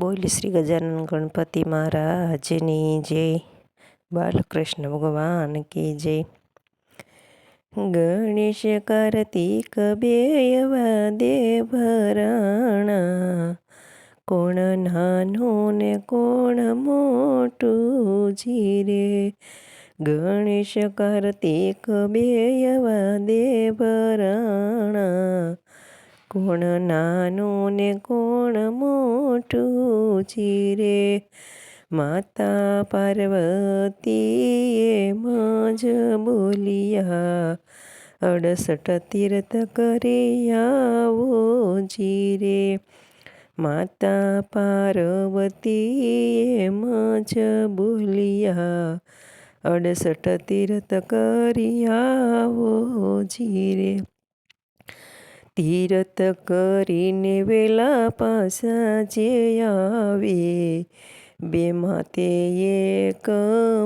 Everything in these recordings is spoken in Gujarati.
બોલ શ્રી ગજાનન ગણપતિ મહારાજની જય. બાલકૃષ્ણ ભગવાન કી જય. ગણેશ કાર્તિક બે એવા દેવરાણા. કોણ નાનું ને કોણ મોટું જીરે. ગણેશ કાર્તિક બે એવા દેવરાણા. કોણ નાનું ને કોણ મોટું ચીરે? માતા પાર્વતીએ મજ બોલિયા, અડસઠ તીર્થ કરી આવો જીરે. માતા પાર્વતીએ મજ બોલિયા, અડસઠ તીર્થ કરી આવો જીરે. તીરથ કરીને વેલા પાસા જે આવે, બે માતે એક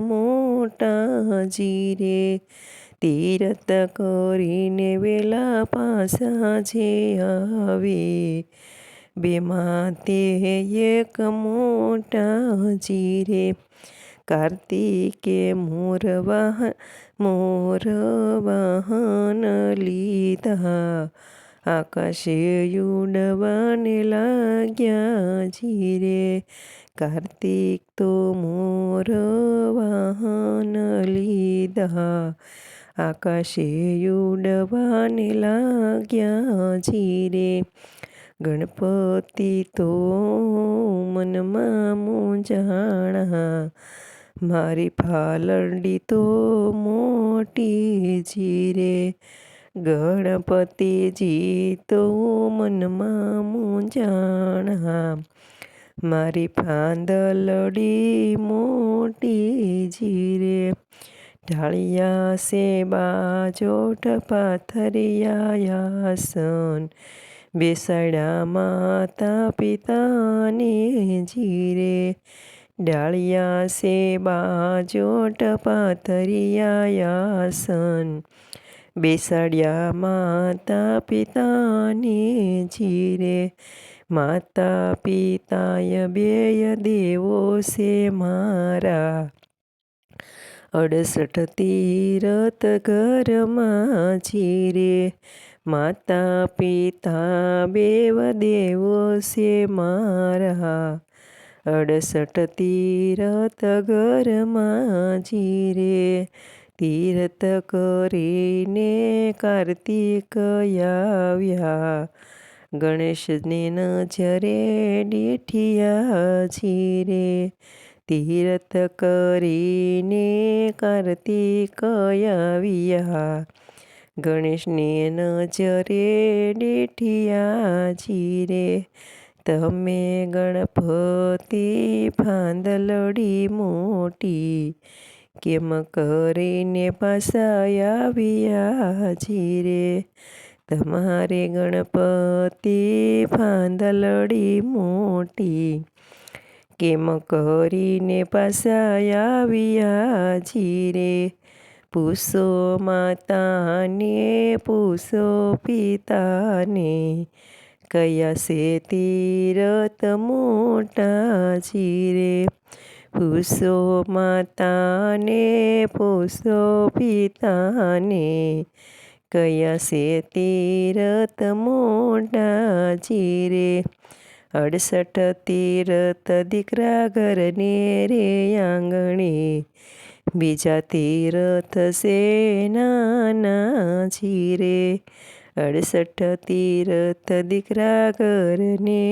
મોટા જીરે. તીરથ કરીને વેલા પાસા જે આવે, બે માતે એક મોટા જીરે. કાર્તિકે મોર વાહન મોર વાહન લીધા આકાશે ઉડવાને લાગ્યા જીરે કાર્તિક તો મોર વાહન લીધા આકાશે ઉડવાને લાગ્યા જીરે ગણપતિ તો મનમાં મૂંઝાણા મારી ફાલરડી તો મોટી જીરે ગણપતિજી તો મનમાં મૂંઝાણા મારી ફાંદલડી મોટી જીરે, ઢાળિયા સે બાજોટ પાથરિયાસન બેસાડા માતા પિતાને જીરે ડાળિયા સે બાજોટ પાથરિયાસન બેસાડ્યા માતા પિતાને જીરે. માતા પિતાય બેય દેવો છે મારા. અડસઠ તીરથ ઘરમાં જીરે. માતા પિતા બેવ દેવો છે મારા. અડસઠ તીરથ ઘરમાં જીરે. તીર્થ કરીને કાર્તિક આવ્યા ગણેશને નજરે ડેઠિયા છીરે તીર્થ કરીને કાર્તિક આવ્યા ગણેશને નજરે ડેઠિયા જીરે તમે ગણપતિ ફાંદલડી મોટી કેમ કરીને પાછા આવ્યા જીરે તમારે ગણપતિ ફાંદલડી મોટી. કેમ કરીને પાછા આવ્યા જીરે પૂછો માતાને, પૂછો પિતાને, કયા છે તીરત મોટા જીરે? પૂછો માતાને, પૂછો પિતાને, કયા છે તીરથ મોટા જીરે અડસઠ તીરથ દીકરા ઘરને રે આંગણે, બીજા તીરથ છે નાના જીરે અડસઠ તીરથ દીકરા ઘરને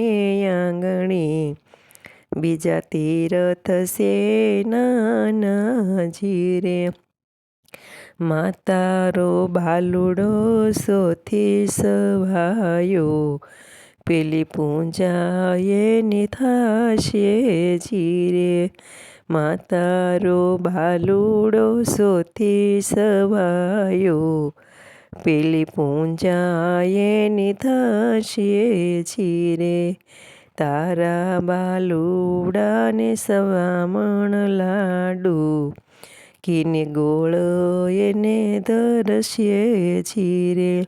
આંગણે બીજા તીરથ છે નાના જીરે. માતારો બાલુડો સોથી સવાયો. પેલી પૂંજાએ નિથાશે જીરે. માતારો બાલુડો સોથી સવાયો. પેલી પૂંજાએ નિથાશે જીરે. તારા બાલુડાને સવામણ લાડુ. કીને ગોળ એને ધરશે છીરે.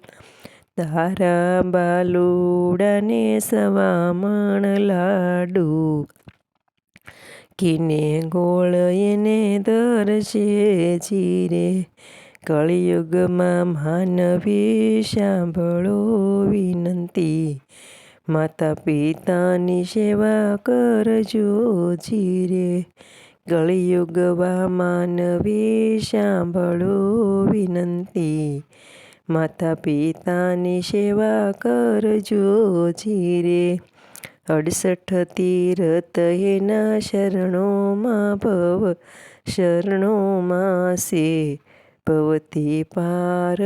તારા બાલુડાને સવામણ લાડુ. કિને ગોળ એને ધરશે છીરે. કળિયુગમાં માનવી સાંભળો વિનંતી. માતા પિતાની સેવા કરજો જીરે. ગળિયુગવા માનવી સાંભળો વિનંતી. માતા પિતાની સેવા કરજો જીરે. અડસઠ તીરથ એના શરણોમાં ભવ, શરણોમાં સે. ભવતી પાર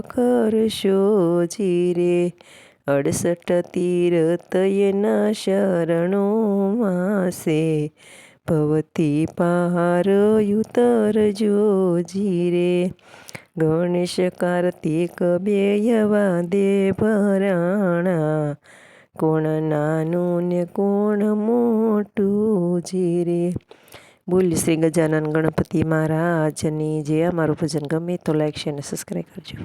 કરશો જીરે. અડસઠ તીરતયના શરણો શરણોમાં સે ભવતી પહાર ઉતરજો જીરે ગણેશ કાર્તિક બેયવા દે ભરાણા કોણ નાનું ને કોણ મોટું જીરે. બોલ શ્રી ગજાનન ગણપતિ મહારાજની જે અમારું ભજન ગમે તો લાઈક શેર અને સબસ્ક્રાઈબ કરજો.